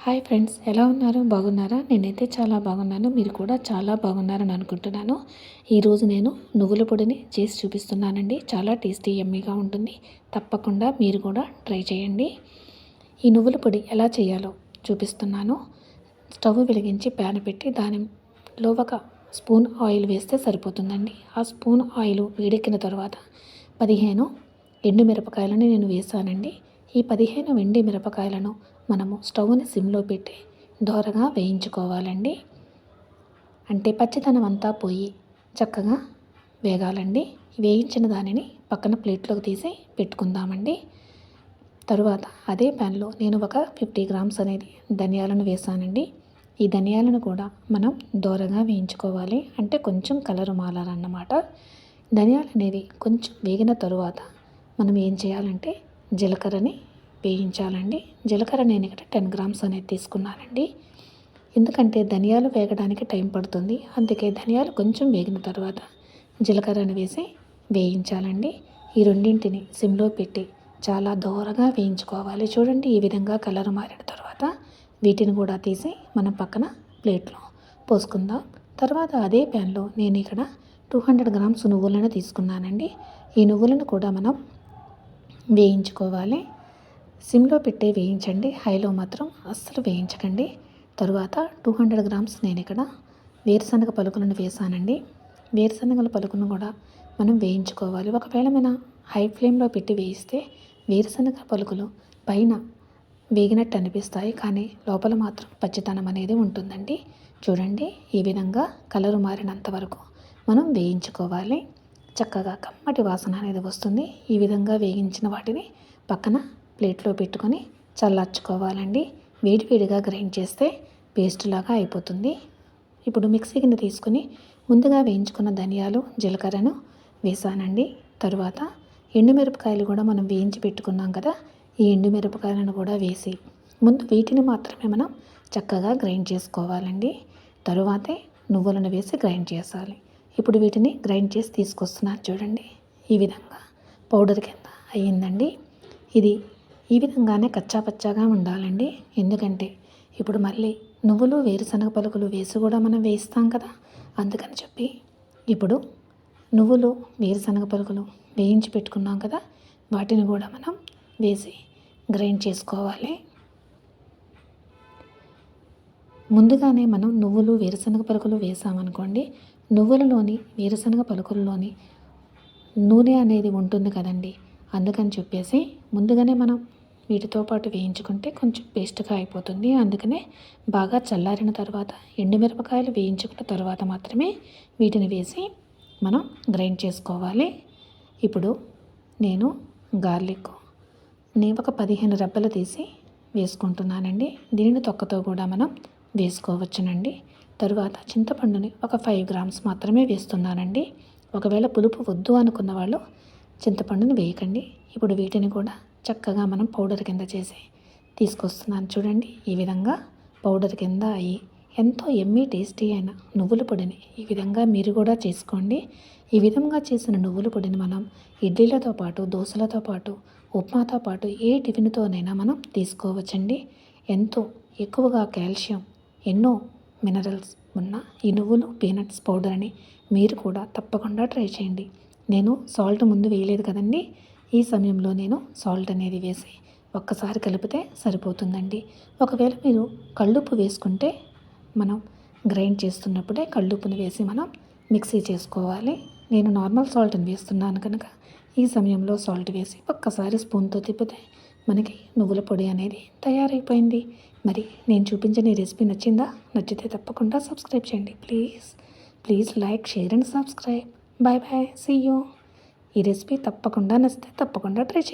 Hi friends ఎలా ఉన్నారు? బాగున్నారా? నేనైతే చాలా బాగున్నాను. మీరు కూడా చాలా బాగున్నారని అనుకుంటున్నాను. ఈరోజు నేను నువ్వుల పొడిని చేసి చూపిస్తున్నానండి. చాలా టేస్టీ ఎమ్మీగా ఉంటుంది. తప్పకుండా మీరు కూడా ట్రై చేయండి. ఈ నువ్వుల పొడి ఎలా చేయాలో చూపిస్తున్నాను. స్టవ్ వెలిగించి ప్యాన్ పెట్టి దానిలో ఒక స్పూన్ ఆయిల్ వేస్తే సరిపోతుందండి. ఆ స్పూన్ ఆయిల్ వేడెక్కిన తర్వాత పదిహేను ఎండుమిరపకాయలని నేను వేసానండి. ఈ పదిహేను వెండి మిరపకాయలను మనము స్టవ్ని సిమ్లో పెట్టి దోరగా వేయించుకోవాలండి. అంటే పచ్చితనం అంతా పోయి చక్కగా వేగాలండి. వేయించిన దానిని పక్కన ప్లేట్లోకి తీసి పెట్టుకుందామండి. తరువాత అదే ప్యాన్లో నేను ఒక ఫిఫ్టీ గ్రామ్స్ అనేది ధనియాలను వేసానండి. ఈ ధనియాలను కూడా మనం దోరగా వేయించుకోవాలి. అంటే కొంచెం కలర్ మాలాలన్నమాట ధనియాలు అనేవి కొంచెం వేగిన తరువాత మనం ఏం చేయాలంటే జీలకర్రని వేయించాలండి. జీలకర్ర నేను ఇక్కడ టెన్ గ్రామ్స్ అనేది తీసుకున్నానండి. ఎందుకంటే ధనియాలు వేగడానికి టైం పడుతుంది. అందుకే ధనియాలు కొంచెం వేగిన తర్వాత జీలకర్రని వేసి వేయించాలండి. ఈ రెండింటిని సిమ్లో పెట్టి చాలా దోరగా వేయించుకోవాలి. చూడండి ఈ విధంగా కలర్ మారిన తర్వాత వీటిని కూడా తీసి మనం పక్కన ప్లేట్లో పోసుకుందాం. తర్వాత అదే ప్యాన్లో నేను ఇక్కడ టూ హండ్రెడ్ గ్రామ్స్ నువ్వులను తీసుకున్నానండి. ఈ నువ్వులను కూడా మనం వేయించుకోవాలి. సిమ్లో పెట్టే వేయించండి. హైలో మాత్రం అస్సలు వేయించకండి. తరువాత టూ హండ్రెడ్ గ్రామ్స్ నేను ఇక్కడ వేరుశనగ పలుకులను వేసానండి. వేరుశనగల పలుకును కూడా మనం వేయించుకోవాలి. ఒకవేళ మన హై ఫ్లేమ్లో పెట్టి వేయిస్తే వేరుశనగ పలుకులు పైన వేగినట్టు అనిపిస్తాయి. కానీ లోపల మాత్రం పచ్చితనం అనేది ఉంటుందండి. చూడండి ఈ విధంగా కలరు మారినంత వరకు మనం వేయించుకోవాలి. చక్కగా కమ్మటి వాసన అనేది వస్తుంది. ఈ విధంగా వేగించిన వాటిని పక్కన ప్లేట్లో పెట్టుకొని చల్లార్చుకోవాలండి. వేడివేడిగా గ్రైండ్ చేస్తే పేస్ట్ లాగా అయిపోతుంది. ఇప్పుడు మిక్సీ కింద తీసుకుని ముందుగా వేయించుకున్న ధనియాలు జీలకర్రను వేసానండి. తరువాత ఎండుమిరపకాయలు కూడా మనం వేయించి పెట్టుకున్నాం కదా ఈ ఎండుమిరపకాయలను కూడా వేసి ముందు వీటిని మాత్రమే మనం చక్కగా గ్రైండ్ చేసుకోవాలండి. తరువాతే నువ్వులను వేసి గ్రైండ్ చేసాలి ఇప్పుడు వీటిని గ్రైండ్ చేసి తీసుకొస్తున్నారు చూడండి. ఈ విధంగా పౌడర్ కింద అయ్యిందండి. ఇది ఈ విధంగానే కచ్చా పచ్చాగా ఉండాలండి. ఎందుకంటే ఇప్పుడు మళ్ళీ నువ్వులు వేరుశనగ పలుకులు వేసి కూడా మనం వేస్తాం కదా. అందుకని చెప్పి ఇప్పుడు నువ్వులు వేరుశనగ పలుకులు వేయించి పెట్టుకున్నాం కదా. వాటిని కూడా మనం వేసి గ్రైండ్ చేసుకోవాలి. ముందుగానే మనం నువ్వులు వేరుశనగ పలుకులు వేసామనుకోండి నువ్వులలోని వేరుశనగ పలుకుల్లోని నూనె అనేది ఉంటుంది కదండి. అందుకని చెప్పేసి ముందుగానే మనం వీటితో పాటు వేయించుకుంటే కొంచెం పేస్ట్గా అయిపోతుంది. అందుకనే బాగా చల్లారిన తర్వాత ఎండుమిరపకాయలు వేయించుకున్న తర్వాత మాత్రమే వీటిని వేసి మనం గ్రైండ్ చేసుకోవాలి. ఇప్పుడు నేను గార్లిక్ నేను ఒక పదిహేను రెబ్బలు తీసి వేసుకుంటున్నానండి. దీనిని తొక్కతో కూడా మనం వేసుకోవచ్చునండి. తరువాత చింతపండుని ఒక ఫైవ్ గ్రామ్స్ మాత్రమే వేస్తున్నానండి. ఒకవేళ పులుపు వద్దు అనుకున్న వాళ్ళు చింతపండుని వేయకండి. ఇప్పుడు వీటిని కూడా చక్కగా మనం పౌడర్ కింద చేసి తీసుకొస్తున్నాను చూడండి. ఈ విధంగా పౌడర్ కింద అయ్యి ఎంతో ఎమ్మీ టేస్టీ అయిన నువ్వుల పొడిని ఈ విధంగా మీరు కూడా చేసుకోండి. ఈ విధంగా చేసిన నువ్వుల పొడిని మనం ఇడ్లీలతో పాటు దోశలతో పాటు ఉప్మాతో పాటు ఏ టిఫిన్తోనైనా మనం తీసుకోవచ్చండి. ఎంతో ఎక్కువగా కాల్షియం ఎన్నో మినరల్స్ ఉన్న ఈ పీనట్స్ పౌడర్ అని మీరు కూడా తప్పకుండా ట్రై చేయండి. నేను సాల్ట్ ముందు వేయలేదు కదండి? ఈ సమయంలో నేను సాల్ట్ అనేది వేసి ఒక్కసారి కలిపితే సరిపోతుందండి. ఒకవేళ మీరు కళ్ళుప్పు వేసుకుంటే మనం గ్రైండ్ చేస్తున్నప్పుడే కళ్ళుప్పుని వేసి మనం మిక్సీ చేసుకోవాలి. నేను నార్మల్ సాల్ట్ని వేస్తున్నాను కనుక ఈ సమయంలో సాల్ట్ వేసి ఒక్కసారి స్పూన్తో తిప్పితే మనకి నువ్వుల పొడి అనేది తయారైపోయింది. మరి నేను చూపించిన ఈ రెసిపీ నచ్చిందా? నచ్చితే తప్పకుండా సబ్స్క్రైబ్ చేయండి please. Please like share and subscribe. Bye bye see you. ఈ రెసిపీ తప్పకుండా నచ్చితే తప్పకుండా ట్రై చేయండి.